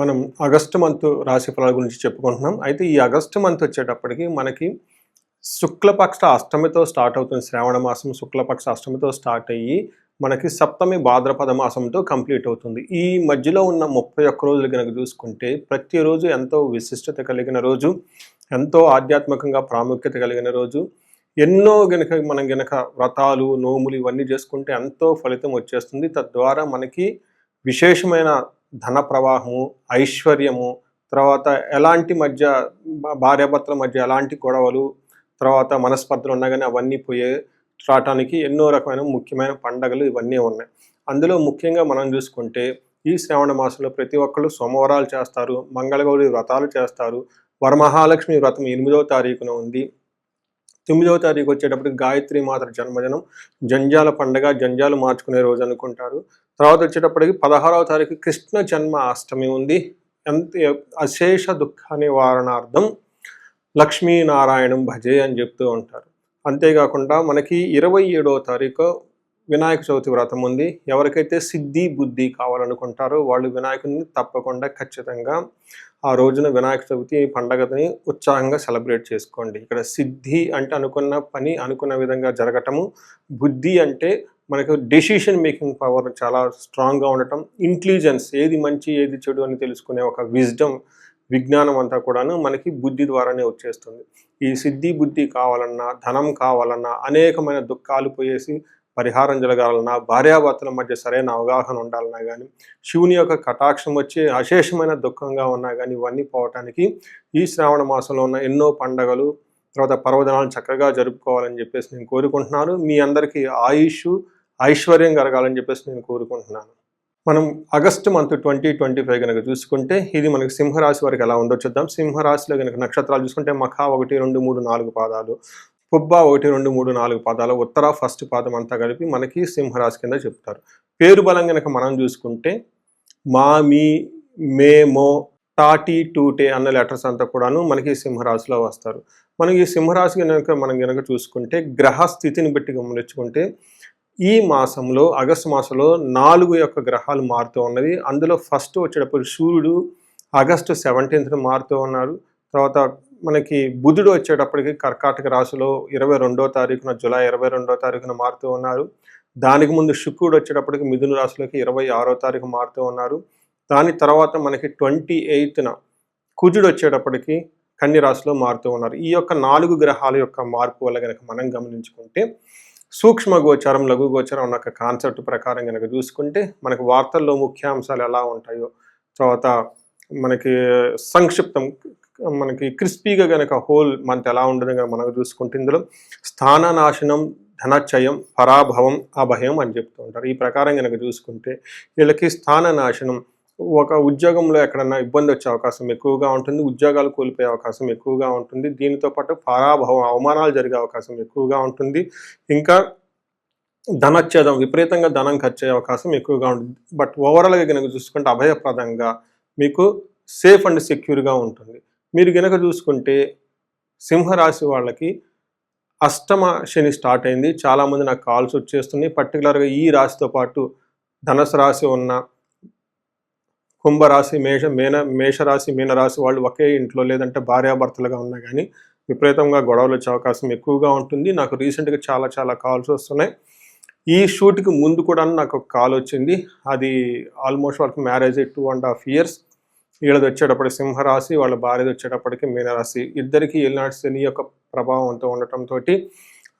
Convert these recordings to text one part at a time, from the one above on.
మనం August month రాశి ఫలాల గురించి చెప్పుకుంటున్నాం. అయితే ఈ ఆగస్టు మంత్ వచ్చేటప్పటికి మనకి శుక్లపక్ష అష్టమితో స్టార్ట్ అవుతుంది. శ్రావణ మాసం శుక్లపక్ష అష్టమితో స్టార్ట్ అయ్యి మనకి సప్తమి భాద్రపద మాసంతో కంప్లీట్ అవుతుంది. ఈ మధ్యలో ఉన్న ముప్పై ఒక్క రోజులు కనుక చూసుకుంటే ప్రతిరోజు ఎంతో విశిష్టత కలిగిన రోజు ఎంతో ఆధ్యాత్మికంగా ప్రాముఖ్యత కలిగిన రోజు ఎన్నో గనక మనం గనక వ్రతాలు నోములు ఇవన్నీ చేసుకుంటే ఎంతో ఫలితం వచ్చేస్తుంది. తద్వారా మనకి విశేషమైన ధన ప్రవాహము ఐశ్వర్యము తర్వాత ఎలాంటి మధ్య భార్యాభర్తల మధ్య ఎలాంటి గొడవలు తర్వాత మనస్పర్ధలు ఉన్నా కానీ అవన్నీ పోయే రావటానికి ఎన్నో రకమైన ముఖ్యమైన పండగలు ఇవన్నీ ఉన్నాయి. అందులో ముఖ్యంగా మనం చూసుకుంటే ఈ శ్రావణ మాసంలో ప్రతి ఒక్కళ్ళు సోమవారాలు చేస్తారు మంగళగౌరి వ్రతాలు చేస్తారు వరమహాలక్ష్మి వ్రతం ఎనిమిదవ తారీఖున ఉంది. తొమ్మిదవ తారీఖు వచ్చేటప్పటికి గాయత్రి మాత జన్మదినం జంజాల పండగ జంజాలు మార్చుకునే రోజు అనుకుంటారు. తర్వాత వచ్చేటప్పటికి పదహారవ తారీఖు కృష్ణ జన్మ అష్టమి ఉంది. ఎంత అశేష దుఃఖ నివారణార్థం లక్ష్మీనారాయణం భజే అని చెప్తూ ఉంటారు. అంతేకాకుండా మనకి ఇరవై ఏడవ తారీఖు వినాయక చవితి వ్రతం ఉంది. ఎవరికైతే సిద్ధి బుద్ధి కావాలనుకుంటారో వాళ్ళు వినాయకుడిని తప్పకుండా ఖచ్చితంగా ఆ రోజున వినాయక చవితి పండగని ఉత్సాహంగా సెలబ్రేట్ చేసుకోండి. ఇక్కడ సిద్ధి అంటే అనుకున్న పని అనుకున్న విధంగా జరగటము బుద్ధి అంటే మనకు డెసిషన్ మేకింగ్ పవర్ చాలా స్ట్రాంగ్గా ఉండటం ఇంటెలిజెన్స్ ఏది మంచి ఏది చెడు అని తెలుసుకునే ఒక విజ్డమ్ విజ్ఞానం అంతా కూడాను మనకి బుద్ధి ద్వారానే వచ్చేస్తుంది. ఈ సిద్ధి బుద్ధి కావాలన్నా ధనం కావాలన్నా అనేకమైన దుఃఖాలు పోయేసి పరిహారం జరగాలన్నా భార్యాభర్తల మధ్య సరైన అవగాహన ఉండాలన్నా కానీ శివుని యొక్క కటాక్షం వచ్చి అశేషమైన దుఃఖంగా ఉన్నా కానీ ఇవన్నీ పోవటానికి ఈ శ్రావణ మాసంలో ఉన్న ఎన్నో పండగలు తర్వాత పర్వదినాలు చక్కగా జరుపుకోవాలని చెప్పేసి నేను కోరుకుంటున్నాను. మీ అందరికీ ఆయుష్ ఐశ్వర్యం కలగాలని చెప్పేసి నేను కోరుకుంటున్నాను. మనం August month twenty twenty five కనుక చూసుకుంటే ఇది మనకి సింహరాశి వారికి ఎలా ఉందో చూద్దాం. సింహరాశిలో కనుక నక్షత్రాలు చూసుకుంటే మఖ ఒకటి రెండు మూడు నాలుగు పాదాలు పుబ్బ ఒకటి రెండు మూడు నాలుగు పాదాలు ఉత్తర ఫస్ట్ పాదం అంతా కలిపి మనకి సింహరాశి కింద చెప్తారు. పేరు బలం కనుక మనం చూసుకుంటే మా మీ మేమో టాటీ టూటే అన్న లెటర్స్ అంతా కూడాను మనకి సింహరాశిలో వస్తారు. మనకి ఈ సింహరాశి కనుక మనం కనుక చూసుకుంటే గ్రహ స్థితిని బట్టి గమనించుకుంటే ఈ మాసంలో ఆగస్టు మాసంలో నాలుగు యొక్క గ్రహాలు మారుతూ ఉన్నవి అందులో ఫస్ట్ వచ్చేటప్పుడు సూర్యుడు ఆగస్టు సెవెంటీన్త్న మారుతూ ఉన్నారు తర్వాత మనకి బుధుడు వచ్చేటప్పటికి కర్కాటక రాశిలో ఇరవై రెండో తారీఖున జూలై ఇరవై రెండో తారీఖున మారుతూ ఉన్నారు. దానికి ముందు శుక్రుడు వచ్చేటప్పటికి మిథున రాశిలోకి ఇరవై ఆరో తారీఖు మారుతూ ఉన్నారు. దాని తర్వాత మనకి ట్వంటీ ఎయిత్న కుజుడు వచ్చేటప్పటికి కన్య రాశిలో మారుతూ ఉన్నారు. ఈ యొక్క నాలుగు గ్రహాల యొక్క మార్పు వల్ల కనుక మనం గమనించుకుంటే సూక్ష్మ గోచారం లఘు గోచారం అన్న ఒక కాన్సెప్ట్ ప్రకారం కనుక చూసుకుంటే మనకు వార్తల్లో ముఖ్యాంశాలు ఎలా ఉంటాయో తర్వాత మనకి సంక్షిప్తం మనకి క్రిస్పీగా కనుక హోల్ మంత్ ఎలా ఉండదు కనుక మనకు చూసుకుంటే ఇందులో స్థాననాశనం ధనచయం పరాభవం అభయం అని చెప్తూ ఉంటారు. ఈ ప్రకారం కనుక చూసుకుంటే వీళ్ళకి స్థాననాశనం ఒక ఉద్యోగంలో ఎక్కడన్నా ఇబ్బంది వచ్చే అవకాశం ఎక్కువగా ఉంటుంది ఉద్యోగాలు కోల్పోయే అవకాశం ఎక్కువగా ఉంటుంది దీనితో పాటు పరాభవం అవమానాలు జరిగే అవకాశం ఎక్కువగా ఉంటుంది. ఇంకా ధనచ్ఛేదం విపరీతంగా ధనం ఖర్చు అయ్యే అవకాశం ఎక్కువగా ఉంటుంది. బట్ ఓవరాల్గా కనుక చూసుకుంటే అభయప్రదంగా మీకు సేఫ్ అండ్ సెక్యూర్గా ఉంటుంది. మీరు కనుక చూసుకుంటే సింహరాశి వాళ్ళకి అష్టమ శని స్టార్ట్ అయింది. చాలామంది నాకు కాల్స్ వచ్చేస్తున్నాయి. పర్టికులర్గా ఈ రాశితో పాటు ధనుసు రాశి ఉన్న కుంభరాశి మేష మేన మేషరాశి మీనరాశి వాళ్ళు ఒకే ఇంట్లో లేదంటే భార్యాభర్తలుగా ఉన్నా కానీ విపరీతంగా గొడవలు వచ్చే అవకాశం ఎక్కువగా ఉంటుంది. నాకు రీసెంట్గా చాలా చాలా కాల్స్ వస్తున్నాయి. ఈ షూట్కి ముందు కూడా నాకు ఒక కాల్ వచ్చింది. అది ఆల్మోస్ట్ వాళ్ళకి marriage two and half years వీళ్ళది వచ్చేటప్పటికి సింహరాశి వాళ్ళ భార్యది వచ్చేటప్పటికి మీనరాశి. ఇద్దరికి ఏలినాటి శని యొక్క ప్రభావంతో ఉండటంతో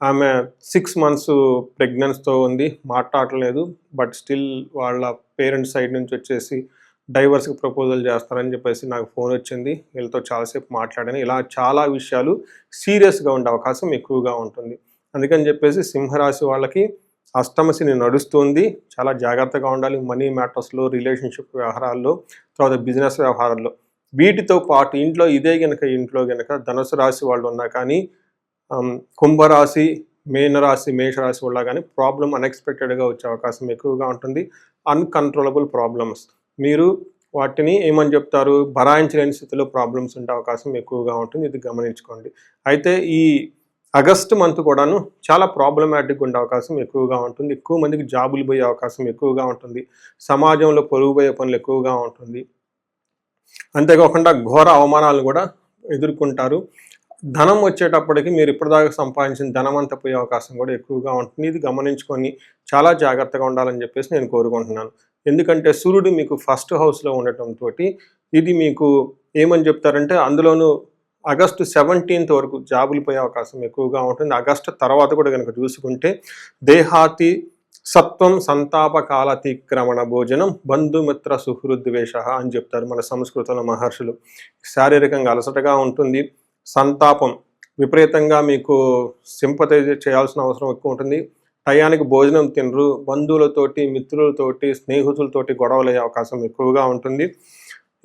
ఆమె సిక్స్ మంత్స్ ప్రెగ్నెన్స్తో ఉంది. మాట్లాడలేదు. బట్ స్టిల్ వాళ్ళ పేరెంట్స్ సైడ్ నుంచి వచ్చేసి డైవర్స్కి ప్రపోజల్ చేస్తారని చెప్పేసి నాకు ఫోన్ వచ్చింది. వీళ్ళతో చాలాసేపు మాట్లాడాను. ఇలా చాలా విషయాలు సీరియస్గా ఉండే అవకాశం ఎక్కువగా ఉంటుంది. అందుకని చెప్పేసి సింహరాశి వాళ్ళకి అష్టమశని నడుస్తుంది. చాలా జాగ్రత్తగా ఉండాలి. మనీ మ్యాటర్స్లో రిలేషన్షిప్ వ్యవహారాల్లో తర్వాత బిజినెస్ వ్యవహారాల్లో. వీటితో పాటు ఇంట్లో ఇదే గనక ఇంట్లో గనక ధనుసు రాశి వాళ్ళు ఉన్నా కానీ కుంభరాశి మేనరాశి మేషరాశి వాళ్ళ కానీ ప్రాబ్లం అన్ఎక్స్పెక్టెడ్గా వచ్చే అవకాశం ఎక్కువగా ఉంటుంది. Uncontrollable problems. మీరు వాటిని ఏమని చెప్తారు? భరాయించలేని స్థితిలో ప్రాబ్లమ్స్ ఉండే అవకాశం ఎక్కువగా ఉంటుంది. ఇది గమనించుకోండి. అయితే ఈ ఆగస్టు మంత్ కూడాను చాలా ప్రాబ్లమాటిక్ ఉండే అవకాశం ఎక్కువగా ఉంటుంది. ఎక్కువ మందికి జాబులు పోయే అవకాశం ఎక్కువగా ఉంటుంది. సమాజంలో పొరుగుపోయే పనులు ఎక్కువగా ఉంటుంది. అంతేకాకుండా ఘోర అవమానాలు కూడా ఎదుర్కొంటారు. ధనం వచ్చేటప్పటికి మీరు ఇప్పటిదాకా సంపాదించిన ధనం అంతా పోయే అవకాశం కూడా ఎక్కువగా ఉంటుంది. ఇది గమనించుకొని చాలా జాగ్రత్తగా ఉండాలని చెప్పేసి నేను కోరుకుంటున్నాను. ఎందుకంటే సూర్యుడు మీకు ఫస్ట్ హౌస్లో ఉండటంతో ఇది మీకు ఏమని చెప్తారంటే అందులోనూ ఆగస్టు సెవెంటీన్త్ వరకు జాబులు పోయే అవకాశం ఎక్కువగా ఉంటుంది. ఆగస్టు తర్వాత కూడా కనుక చూసుకుంటే దేహాతి సత్వం సంతాప కాలతిక్రమణ భోజనం బంధుమిత్ర సుహృద్వేష అని చెప్తారు మన సంస్కృతంలో మహర్షులు. శారీరకంగా అలసటగా ఉంటుంది. సంతాపం విపరీతంగా మీకు సింపతైజ్ చేయాల్సిన అవసరం ఎక్కువ ఉంటుంది. టయానికి భోజనం తినరు బంధువులతోటి మిత్రులతోటి స్నేహితులతోటి గొడవలు అయ్యే అవకాశం ఎక్కువగా ఉంటుంది.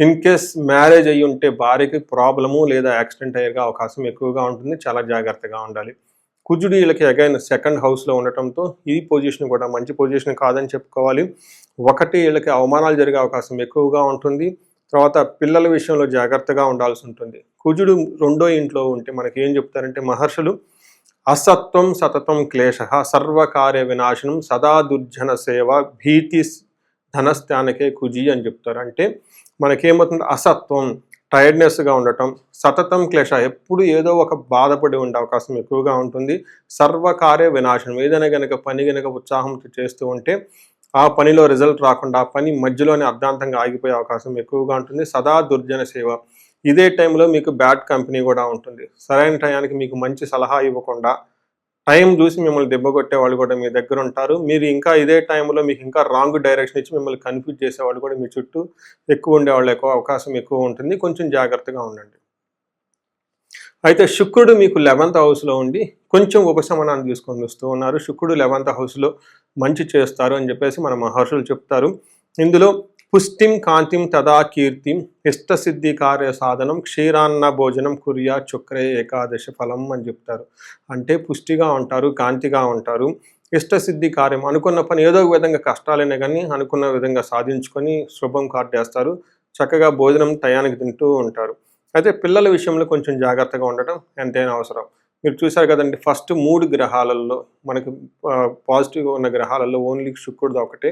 ఇన్ కేస్ మ్యారేజ్ అయ్యి ఉంటే భార్యకి ప్రాబ్లము లేదా యాక్సిడెంట్ అయ్యే అవకాశం ఎక్కువగా ఉంటుంది. చాలా జాగ్రత్తగా ఉండాలి. కుజుడు వీళ్ళకి అగైన్ సెకండ్ హౌస్లో ఉండటంతో ఈ పొజిషన్ కూడా మంచి పొజిషన్ కాదని చెప్పుకోవాలి. ఒకటి వీళ్ళకి అవమానాలు జరిగే అవకాశం ఎక్కువగా ఉంటుంది. తర్వాత పిల్లల విషయంలో జాగ్రత్తగా ఉండాల్సి ఉంటుంది. కుజుడు రెండో ఇంట్లో ఉంటే మనకి ఏం చెప్తారంటే మహర్షులు అసత్వం సతతం క్లేశ సర్వకార్య వినాశనం సదా దుర్జన సేవ భీతి ధనస్థానకే కుజి అని చెప్తారు. అంటే మనకేమవుతుంది? అసత్వం టైర్డ్నెస్గా ఉండటం సతతం క్లేశ ఎప్పుడు ఏదో ఒక బాధపడి ఉండే అవకాశం ఎక్కువగా ఉంటుంది. సర్వకార్య వినాశనం ఏదైనా గనక పని గనక ఉత్సాహంతో చేస్తూ ఉంటే ఆ పనిలో రిజల్ట్ రాకుండా ఆ పని మధ్యలోనే అర్ధాంతంగా ఆగిపోయే అవకాశం ఎక్కువగా ఉంటుంది. సదా దుర్జన సేవ ఇదే టైంలో మీకు బ్యాడ్ కంపెనీ కూడా ఉంటుంది. సరైన టయానికి మీకు మంచి సలహా ఇవ్వకుండా టైం చూసి మిమ్మల్ని దెబ్బ కొట్టే వాళ్ళు కూడా మీ దగ్గర ఉంటారు. మీరు ఇంకా ఇదే టైంలో మీకు ఇంకా రాంగ్ డైరెక్షన్ ఇచ్చి మిమ్మల్ని కన్ఫ్యూజ్ చేసే వాళ్ళు కూడా మీ చుట్టూ ఎక్కువ ఉండే వాళ్ళు ఎక్కువ అవకాశం ఎక్కువ ఉంటుంది. కొంచెం జాగ్రత్తగా ఉండండి. అయితే శుక్రుడు మీకు లెవెంత్ హౌస్లో ఉండి కొంచెం ఉపశమనాన్ని తీసుకొని వస్తూ ఉన్నారు. శుక్రుడు లెవెంత్ హౌస్లో మంచి చేస్తారు అని చెప్పేసి మన మహర్షులు చెప్తారు. ఇందులో పుష్టిం కాంతిం తదా కీర్తిం ఇష్టసిద్ధి కార్య సాధనం క్షీరాన్న భోజనం కురియా చుక్రే ఏకాదశ ఫలం అని చెప్తారు. అంటే పుష్టిగా ఉంటారు కాంతిగా ఉంటారు ఇష్టసిద్ధి కార్యం అనుకున్న పని ఏదో ఒక విధంగా కష్టాలైనా కానీ అనుకున్న విధంగా సాధించుకొని శుభం కార్డేస్తారు చక్కగా భోజనం టయానికి తింటూ ఉంటారు. అయితే పిల్లల విషయంలో కొంచెం జాగ్రత్తగా ఉండటం ఎంతైనా అవసరం. మీరు చూశారు కదండి ఫస్ట్ మూడు గ్రహాలలో మనకి పాజిటివ్గా ఉన్న గ్రహాలలో ఓన్లీ శుక్రుడు ఒకటే.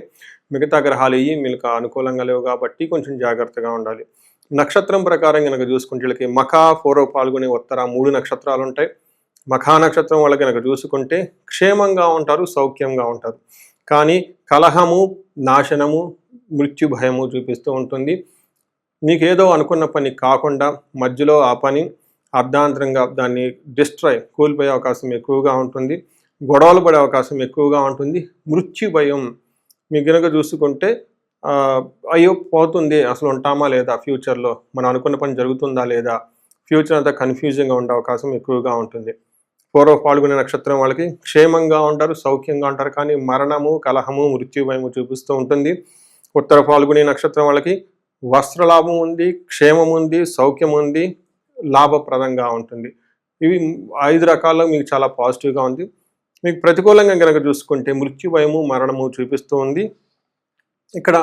మిగతా గ్రహాలు ఇవి మీకు అనుకూలంగా లేవు కాబట్టి కొంచెం జాగ్రత్తగా ఉండాలి. నక్షత్రం ప్రకారం కనుక చూసుకుంటే వీళ్ళకి మఖా ఫోరో పాల్గొనే ఉత్తర మూడు నక్షత్రాలు ఉంటాయి. మఖా నక్షత్రం వాళ్ళకి కనుక చూసుకుంటే క్షేమంగా ఉంటారు సౌఖ్యంగా ఉంటారు. కానీ కలహము నాశనము మృత్యు భయము చూపిస్తూ ఉంటుంది. మీకు ఏదో అనుకున్న పని కాకుండా మధ్యలో ఆ పని అర్ధాంతరంగా దాన్ని డిస్ట్రాయ్ కోల్పోయే అవకాశం ఎక్కువగా ఉంటుంది. గొడవలు పడే అవకాశం ఎక్కువగా ఉంటుంది. మృత్యు భయం మీకు కనుక చూసుకుంటే అయ్యో పోతుంది. అసలు ఉంటామా లేదా ఫ్యూచర్లో మనం అనుకున్న పని జరుగుతుందా లేదా? ఫ్యూచర్ అంతా కన్ఫ్యూజింగ్గా ఉండే అవకాశం ఎక్కువగా ఉంటుంది. పూర్వ పాల్గొనే నక్షత్రం వాళ్ళకి క్షేమంగా ఉంటారు సౌఖ్యంగా ఉంటారు. కానీ మరణము కలహము మృత్యుభయము చూపిస్తూ ఉంటుంది. ఉత్తర పాల్గొనే నక్షత్రం వాళ్ళకి వస్త్రలాభం ఉంది క్షేమం ఉంది సౌఖ్యం ఉంది. లాభప్రదంగా ఉంటుంది. ఇవి ఐదు రకాల్లో మీకు చాలా పాజిటివ్గా ఉంది. మీకు ప్రతికూలంగా కనుక చూసుకుంటే మృత్యు భయము మరణము చూపిస్తూ ఉంది. ఇక్కడ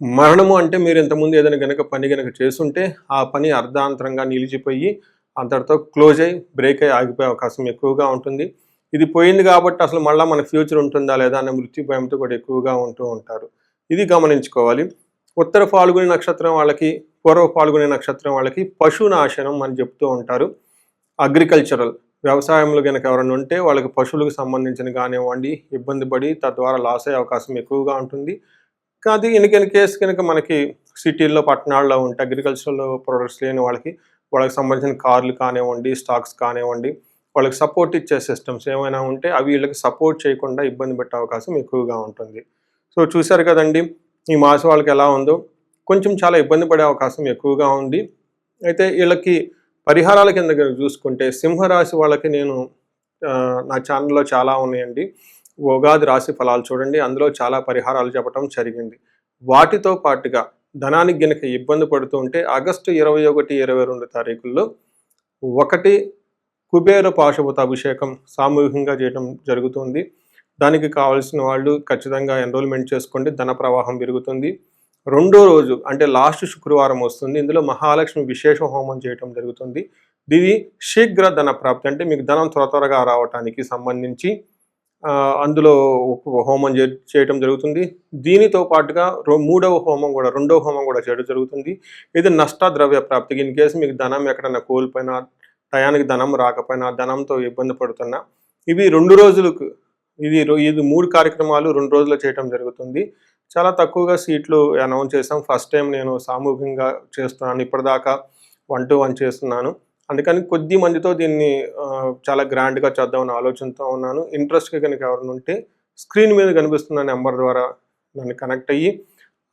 మరణము అంటే మీరు ఇంతకుముందు ఏదైనా గనక పని గనక చేస్తుంటే ఆ పని అర్ధాంతరంగా నిలిచిపోయి అంతటితో క్లోజ్ అయ్యి బ్రేక్ అయ్యి ఆగిపోయే అవకాశం ఎక్కువగా ఉంటుంది. ఇది పోయింది కాబట్టి అసలు మళ్ళీ మన ఫ్యూచర్ ఉంటుందా లేదా అనే మృత్యు భయంతో కూడా ఎక్కువగా ఉంటూ ఉంటారు. ఇది గమనించుకోవాలి. ఉత్తర ఫాల్గుని నక్షత్రం వాళ్ళకి పూర్వ పాల్గొనే నక్షత్రం వాళ్ళకి పశునాశనం అని చెప్తూ ఉంటారు. అగ్రికల్చరల్ వ్యవసాయంలో కనుక ఎవరైనా ఉంటే వాళ్ళకి పశువులకు సంబంధించిన కానివ్వండి ఇబ్బంది పడి తద్వారా లాస్ అయ్యే అవకాశం ఎక్కువగా ఉంటుంది. కానీ ఇన్ కేసు కనుక మనకి సిటీల్లో పట్టణాల్లో ఉంటే అగ్రికల్చరల్ ప్రొడక్ట్స్ లేని వాళ్ళకి వాళ్ళకి సంబంధించిన కార్లు కానివ్వండి స్టాక్స్ కానివ్వండి వాళ్ళకి సపోర్ట్ ఇచ్చే సిస్టమ్స్ ఏమైనా ఉంటే అవి వీళ్ళకి సపోర్ట్ చేయకుండా ఇబ్బంది పెట్టే అవకాశం ఎక్కువగా ఉంటుంది. సో చూశారు కదండి ఈ మాసం వాళ్ళకి ఎలా ఉందో? కొంచెం చాలా ఇబ్బంది పడే అవకాశం ఎక్కువగా ఉంది. అయితే వీళ్ళకి పరిహారాల కింద చూసుకుంటే సింహరాశి వాళ్ళకి నేను నా ఛానల్లో చాలా ఉన్నాయండి. ఉగాది రాశి ఫలాలు చూడండి. అందులో చాలా పరిహారాలు చెప్పడం జరిగింది. వాటితో పాటుగా ధనానికి గనక ఇబ్బంది పడుతూ ఉంటే ఆగస్టు ఇరవై ఒకటి ఇరవై రెండు తారీఖుల్లో ఒకటి కుబేర పాశుపత అభిషేకం సామూహికంగా చేయడం జరుగుతుంది. దానికి కావాల్సిన వాళ్ళు ఖచ్చితంగా ఎన్రోల్మెంట్ చేసుకోండి. ధన ప్రవాహం పెరుగుతుంది. రెండో రోజు అంటే లాస్ట్ శుక్రవారం వస్తుంది. ఇందులో మహాలక్ష్మి విశేష హోమం చేయటం జరుగుతుంది. ఇది శీఘ్ర ధన ప్రాప్తి అంటే మీకు ధనం త్వర త్వరగా రావటానికి సంబంధించి అందులో హోమం చేయటం జరుగుతుంది. దీనితో పాటుగా రో- మూడవ హోమం కూడా రెండవ హోమం కూడా చేయడం జరుగుతుంది. ఇది నష్ట ద్రవ్య ప్రాప్తికి ఇన్ కేసు మీకు ధనం ఎక్కడైనా కోల్పోయినా టయానికి ధనం రాకపోయినా ధనంతో ఇబ్బంది పడుతున్నా ఇవి రెండు రోజులకు ఇది ఇది మూడు కార్యక్రమాలు రెండు రోజులు చేయటం జరుగుతుంది. చాలా తక్కువగా సీట్లు అనౌన్స్ చేసాం ఫస్ట్ టైం నేను సామూహికంగా చేస్తున్నాను. ఇప్పటిదాకా వన్ టు వన్ చేస్తున్నాను. అందుకని కొద్ది మందితో దీన్ని చాలా గ్రాండ్గా చేద్దామని ఆలోచనతో ఉన్నాను. ఇంట్రెస్ట్గా కనుక ఎవరిని ఉంటే స్క్రీన్ మీద కనిపిస్తున్న నెంబర్ ద్వారా నన్ను కనెక్ట్ అయ్యి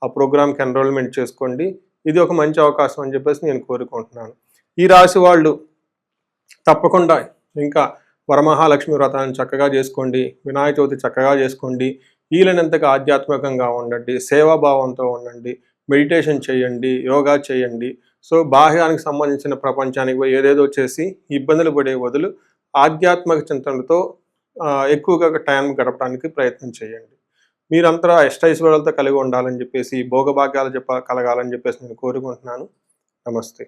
ఆ ప్రోగ్రామ్కి ఎన్రోల్మెంట్ చేసుకోండి. ఇది ఒక మంచి అవకాశం అని చెప్పేసి నేను కోరుకుంటున్నాను. ఈ రాశి వాళ్ళు తప్పకుండా ఇంకా వరమహాలక్ష్మి వ్రతాన్ని చక్కగా చేసుకోండి. వినాయక చవితి చక్కగా చేసుకోండి. వీలైనంతగా ఆధ్యాత్మికంగా ఉండండి సేవాభావంతో ఉండండి మెడిటేషన్ చేయండి యోగా చేయండి. సో బాహ్యానికి సంబంధించిన ప్రపంచానికి పోయి ఏదేదో చేసి ఇబ్బందులు పడే బదులు ఆధ్యాత్మిక చింతనలతో ఎక్కువగా టైం గడపడానికి ప్రయత్నం చేయండి. మీరంతా అష్టైశ్వర్యాలతో కలిగి ఉండాలని చెప్పేసి భోగభాగ్యాలు చెప్ప కలగాలని చెప్పేసి నేను కోరుకుంటున్నాను. నమస్తే.